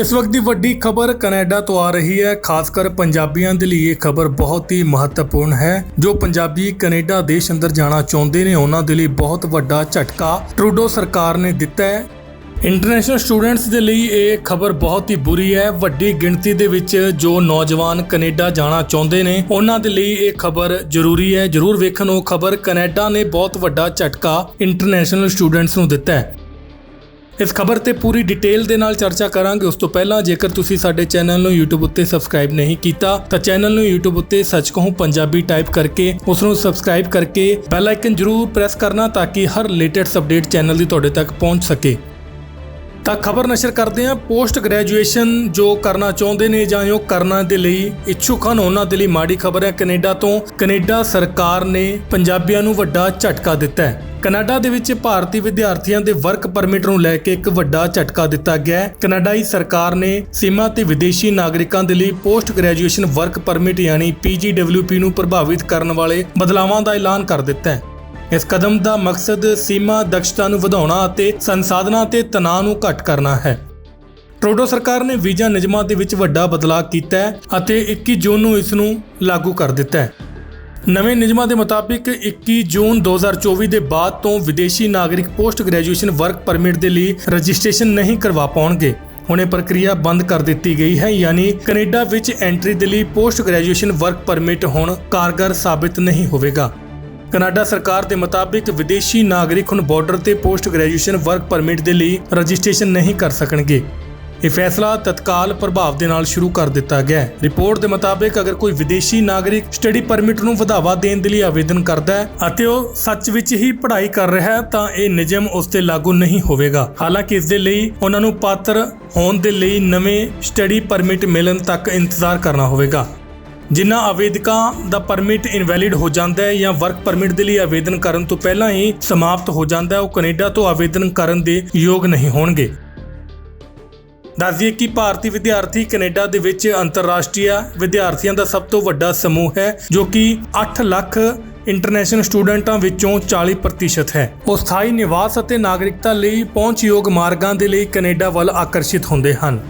ਇਸ ਵਕਤ ਦੀ ਵੱਡੀ ਖਬਰ ਕੈਨੇਡਾ ਤੋਂ ਆ ਰਹੀ ਹੈ। ਖਾਸ ਕਰ ਪੰਜਾਬੀਆਂ ਦੇ ਲਈ ਇਹ ਖਬਰ ਬਹੁਤ ਹੀ ਮਹੱਤਵਪੂਰਨ ਹੈ। ਜੋ ਪੰਜਾਬੀ ਕੈਨੇਡਾ ਦੇਸ਼ ਅੰਦਰ ਜਾਣਾ ਚਾਹੁੰਦੇ ਨੇ, ਉਹਨਾਂ ਦੇ ਲਈ ਬਹੁਤ ਵੱਡਾ ਝਟਕਾ ਟਰੂਡੋ ਸਰਕਾਰ ਨੇ ਦਿੱਤਾ ਹੈ। ਇੰਟਰਨੈਸ਼ਨਲ ਸਟੂਡੈਂਟਸ ਦੇ ਲਈ ਇਹ ਖਬਰ ਬਹੁਤ ਹੀ ਬੁਰੀ ਹੈ। ਵੱਡੀ ਗਿਣਤੀ ਦੇ ਵਿੱਚ ਜੋ ਨੌਜਵਾਨ ਕੈਨੇਡਾ ਜਾਣਾ ਚਾਹੁੰਦੇ ਨੇ, ਉਹਨਾਂ ਦੇ ਲਈ ਇਹ ਖਬਰ ਜ਼ਰੂਰੀ ਹੈ। ਜ਼ਰੂਰ ਵੇਖਣ, ਉਹ ਖਬਰ ਕੈਨੇਡਾ ਨੇ ਬਹੁਤ ਵੱਡਾ ਝਟਕਾ ਇੰਟਰਨੈਸ਼ਨਲ ਸਟੂਡੈਂਟਸ ਨੂੰ ਦਿੱਤਾ ਹੈ। ਇਸ ਖਬਰ ਤੇ ਪੂਰੀ ਡਿਟੇਲ ਦੇ ਨਾਲ ਚਰਚਾ ਕਰਾਂਗੇ। ਉਸ ਤੋਂ ਪਹਿਲਾਂ ਜੇਕਰ ਤੁਸੀਂ ਸਾਡੇ ਚੈਨਲ ਨੂੰ YouTube ਉੱਤੇ ਸਬਸਕ੍ਰਾਈਬ ਨਹੀਂ ਕੀਤਾ, ਤਾਂ ਚੈਨਲ ਨੂੰ YouTube ਉੱਤੇ ਸੱਚ ਕਹੂੰ ਪੰਜਾਬੀ ਟਾਈਪ ਕਰਕੇ, ਉਸ ਨੂੰ ਸਬਸਕ੍ਰਾਈਬ ਕਰਕੇ ਬੈਲ ਆਈਕਨ ਜ਼ਰੂਰ ਪ੍ਰੈਸ ਕਰਨਾ ਤਾਂ ਕਿ ਹਰ ਲੇਟੈਸਟ ਅਪਡੇਟ ਚੈਨਲ ਦੀ ਤੁਹਾਡੇ ਤੱਕ ਪਹੁੰਚ ਸਕੇ। ਤਾਂ ਖਬਰ ਨਸ਼ਰ ਕਰਦੇ ਹਾਂ। ਪੋਸਟ ਗ੍ਰੈਜੂਏਸ਼ਨ ਜੋ ਕਰਨਾ ਚਾਹੁੰਦੇ ਨੇ ਜਾਂ ਜੋ ਕਰਨਾ ਦੇ ਲਈ ਇੱਛੁਕ ਹਨ, ਉਹਨਾਂ ਦੇ ਲਈ ਮਾੜੀ ਖਬਰ ਹੈ। ਕੈਨੇਡਾ ਤੋਂ ਕੈਨੇਡਾ ਸਰਕਾਰ ਨੇ ਪੰਜਾਬੀਆਂ ਨੂੰ ਵੱਡਾ ਝਟਕਾ ਦਿੱਤਾ ਹੈ। ਕੈਨੇਡਾ ਦੇ ਵਿੱਚ ਭਾਰਤੀ ਵਿਦਿਆਰਥੀਆਂ ਦੇ ਵਰਕ ਪਰਮਿਟ ਨੂੰ ਲੈ ਕੇ ਇੱਕ ਵੱਡਾ ਝਟਕਾ ਦਿੱਤਾ ਗਿਆ ਹੈ। ਕੈਨੇਡਾਈ ਸਰਕਾਰ ਨੇ ਸੀਮਾ ਤੇ ਵਿਦੇਸ਼ੀ ਨਾਗਰਿਕਾਂ ਦੇ ਲਈ ਪੋਸਟ ਗ੍ਰੈਜੂਏਸ਼ਨ ਵਰਕ ਪਰਮਿਟ ਯਾਨੀ PGWP ਨੂੰ ਪ੍ਰਭਾਵਿਤ ਕਰਨ ਵਾਲੇ ਬਦਲਾਵਾਂ ਦਾ ਐਲਾਨ ਕਰ ਦਿੱਤਾ ਹੈ। ਇਸ ਕਦਮ ਦਾ ਮਕਸਦ ਸੀਮਾ ਦਕਸ਼ਤਾ ਨੂੰ ਵਧਾਉਣਾ ਅਤੇ ਸੰਸਾਧਨਾਂ ਤੇ ਤਣਾਅ ਨੂੰ ਘੱਟ ਕਰਨਾ ਹੈ। ਟਰੂਡੋ ਸਰਕਾਰ ਨੇ ਵੀਜ਼ਾ ਨਿਯਮਾਂ ਦੇ ਵਿੱਚ ਵੱਡਾ ਬਦਲਾਅ ਕੀਤਾ ਹੈ ਅਤੇ 21 ਜੂਨ ਨੂੰ ਇਸ ਨੂੰ ਲਾਗੂ ਕਰ ਦਿੱਤਾ ਹੈ। ਨਵੇਂ ਨਿਯਮਾਂ ਦੇ ਮੁਤਾਬਿਕ 21 ਜੂਨ 2024 ਦੇ ਬਾਅਦ ਤੋਂ ਵਿਦੇਸ਼ੀ ਨਾਗਰਿਕ ਪੋਸਟ ਗ੍ਰੈਜੂਏਸ਼ਨ ਵਰਕ ਪਰਮਿਟ ਦੇ ਲਈ ਰਜਿਸਟ੍ਰੇਸ਼ਨ ਨਹੀਂ ਕਰਵਾ ਪਾਉਣਗੇ। ਹੁਣ ਇਹ ਪ੍ਰਕਿਰਿਆ ਬੰਦ ਕਰ ਦਿੱਤੀ ਗਈ ਹੈ, ਯਾਨੀ ਕੈਨੇਡਾ ਵਿੱਚ ਐਂਟਰੀ ਦੇ ਲਈ ਪੋਸਟ ਗ੍ਰੈਜੂਏਸ਼ਨ ਵਰਕ ਪਰਮਿਟ ਹੁਣ ਕਾਰਗਰ ਸਾਬਿਤ ਨਹੀਂ ਹੋਵੇਗਾ। ਕਨਾਡਾ ਸਰਕਾਰ ਦੇ ਮੁਤਾਬਿਕ ਵਿਦੇਸ਼ੀ ਨਾਗਰਿਕ ਹੁਣ ਬਾਰਡਰ ਤੇ ਪੋਸਟ ਗ੍ਰੈਜੂਏਸ਼ਨ ਵਰਕ ਪਰਮਿਟ ਦੇ ਲਈ ਰਜਿਸਟ੍ਰੇਸ਼ਨ ਨਹੀਂ ਕਰ ਸਕਣਗੇ। ਇਹ ਫੈਸਲਾ ਤਤਕਾਲ ਪ੍ਰਭਾਵ ਦੇ ਨਾਲ ਸ਼ੁਰੂ ਕਰ ਦਿੱਤਾ ਗਿਆ ਹੈ। ਰਿਪੋਰਟ ਦੇ ਮੁਤਾਬਿਕ ਅਗਰ ਕੋਈ ਵਿਦੇਸ਼ੀ ਨਾਗਰਿਕ ਸਟੱਡੀ ਪਰਮਿਟ ਨੂੰ ਵਧਾਵਾ ਦੇਣ ਦੇ ਲਈ ਆਵੇਦਨ ਕਰਦਾ ਹੈ ਅਤੇ ਉਹ ਸੱਚ ਵਿੱਚ ਹੀ ਪੜ੍ਹਾਈ ਕਰ ਰਿਹਾ ਹੈ, ਤਾਂ ਇਹ ਨਿਯਮ ਉਸ ਤੇ ਲਾਗੂ ਨਹੀਂ ਹੋਵੇਗਾ। ਹਾਲਾਂਕਿ ਇਸ ਦੇ ਲਈ ਉਹਨਾਂ ਨੂੰ ਪਾਤਰ ਹੋਣ ਦੇ ਲਈ ਨਵੇਂ ਸਟੱਡੀ ਪਰਮਿਟ ਮਿਲਣ ਤੱਕ ਇੰਤਜ਼ਾਰ ਕਰਨਾ ਹੋਵੇਗਾ। ਜਿਨ੍ਹਾਂ ਆਵੇਦਕਾਂ ਦਾ ਪਰਮਿਟ ਇਨਵੈਲਿਡ ਹੋ ਜਾਂਦਾ ਹੈ ਜਾਂ ਵਰਕ ਪਰਮਿਟ ਦੇ ਲਈ ਆਵੇਦਨ ਕਰਨ ਤੋਂ ਪਹਿਲਾਂ ਹੀ ਸਮਾਪਤ ਹੋ ਜਾਂਦਾ ਹੈ, ਉਹ ਕੈਨੇਡਾ ਤੋਂ ਆਵੇਦਨ ਕਰਨ ਦੇ ਯੋਗ ਨਹੀਂ ਹੋਣਗੇ। ਦੱਸ ਦਈਏ ਕਿ ਭਾਰਤੀ ਵਿਦਿਆਰਥੀ ਕੈਨੇਡਾ ਦੇ ਵਿੱਚ ਅੰਤਰਰਾਸ਼ਟਰੀ ਵਿਦਿਆਰਥੀਆਂ ਦਾ ਸਭ ਤੋਂ ਵੱਡਾ ਸਮੂਹ ਹੈ, ਜੋ ਕਿ 8 ਲੱਖ ਇੰਟਰਨੈਸ਼ਨਲ ਸਟੂਡੈਂਟਾਂ ਵਿੱਚੋਂ 40% ਹੈ। ਉਹ ਸਥਾਈ ਨਿਵਾਸ ਅਤੇ ਨਾਗਰਿਕਤਾ ਲਈ ਪਹੁੰਚਯੋਗ ਮਾਰਗਾਂ ਦੇ ਲਈ ਕੈਨੇਡਾ ਵੱਲ ਆਕਰਸ਼ਿਤ ਹੁੰਦੇ ਹਨ।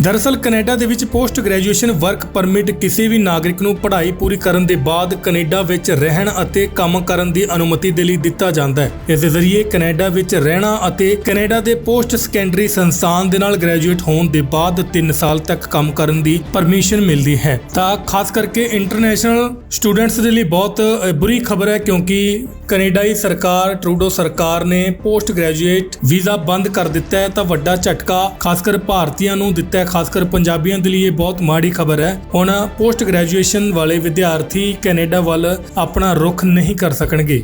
ਦਰਅਸਲ ਕੈਨੇਡਾ ਦੇ ਵਿੱਚ ਪੋਸਟ ਗ੍ਰੈਜੂਏਸ਼ਨ ਵਰਕ ਪਰਮਿਟ ਕਿਸੇ ਵੀ ਨਾਗਰਿਕ ਨੂੰ ਪੜ੍ਹਾਈ ਪੂਰੀ ਕਰਨ ਦੇ ਬਾਅਦ ਕੈਨੇਡਾ ਵਿੱਚ ਰਹਿਣ ਅਤੇ ਕੰਮ ਕਰਨ ਦੀ ਅਨੁਮਤੀ ਦੇ ਲਈ ਦਿੱਤਾ ਜਾਂਦਾ ਹੈ। ਇਸ ਦੇ ਜ਼ਰੀਏ ਕੈਨੇਡਾ ਵਿੱਚ ਰਹਿਣਾ ਅਤੇ ਕੈਨੇਡਾ ਦੇ ਪੋਸਟ ਸੈਕੰਡਰੀ ਸੰਸਥਾਨ ਦੇ ਨਾਲ ਗ੍ਰੈਜੂਏਟ ਹੋਣ ਦੇ ਬਾਅਦ 3 ਸਾਲ ਤੱਕ ਕੰਮ ਕਰਨ ਦੀ ਪਰਮਿਸ਼ਨ ਮਿਲਦੀ ਹੈ। ਤਾਂ ਖਾਸ ਕਰਕੇ ਇੰਟਰਨੈਸ਼ਨਲ ਸਟੂਡੈਂਟਸ ਦੇ ਲਈ ਬਹੁਤ ਬੁਰੀ ਖਬਰ ਹੈ ਕਿਉਂਕਿ ਕੈਨੇਡਾਈ ਸਰਕਾਰ, ਟਰੂਡੋ ਸਰਕਾਰ ਨੇ ਪੋਸਟ ਗ੍ਰੈਜੂਏਟ ਵੀਜ਼ਾ ਬੰਦ ਕਰ ਦਿੱਤਾ ਹੈ ਤਾਂ ਵੱਡਾ ਝਟਕਾ ਖਾਸ ਕਰ ਭਾਰਤੀਆਂ ਨੂੰ ਦਿੱਤਾ ਖਾਸ ਕਰ ਪੰਜਾਬੀਆਂ ਦੇ ਲਈ ਇਹ ਬਹੁਤ ਮਾੜੀ ਖਬਰ ਹੈ। ਹੁਣ ਪੋਸਟ ਗ੍ਰੈਜੂਏਸ਼ਨ ਵਾਲੇ ਵਿਦਿਆਰਥੀ ਕੈਨੇਡਾ ਵੱਲ ਆਪਣਾ ਰੁਖ ਨਹੀਂ ਕਰ ਸਕਣਗੇ।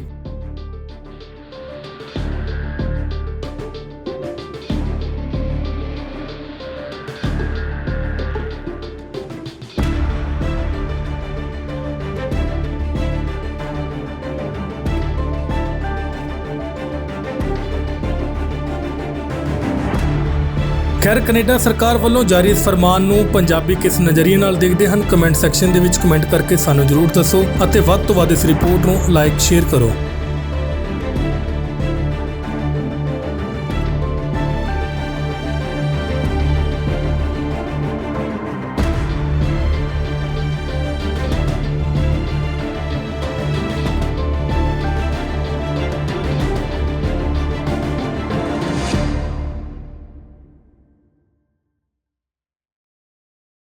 ਖੈਰ, ਕੈਨੇਡਾ ਸਰਕਾਰ ਵੱਲੋਂ ਜਾਰੀ ਇਸ ਫਰਮਾਨ ਨੂੰ ਪੰਜਾਬੀ ਕਿਸ ਨਜ਼ਰੀਏ ਨਾਲ ਦੇਖਦੇ ਹਨ? ਕਮੈਂਟ ਸੈਕਸ਼ਨ ਦੇ ਵਿੱਚ ਕਮੈਂਟ ਕਰਕੇ ਸਾਨੂੰ ਜਰੂਰ ਦੱਸੋ ਅਤੇ ਵੱਧ ਤੋਂ ਵੱਧ ਇਸ ਰਿਪੋਰਟ ਨੂੰ ਲਾਈਕ, ਸ਼ੇਅਰ ਕਰੋ।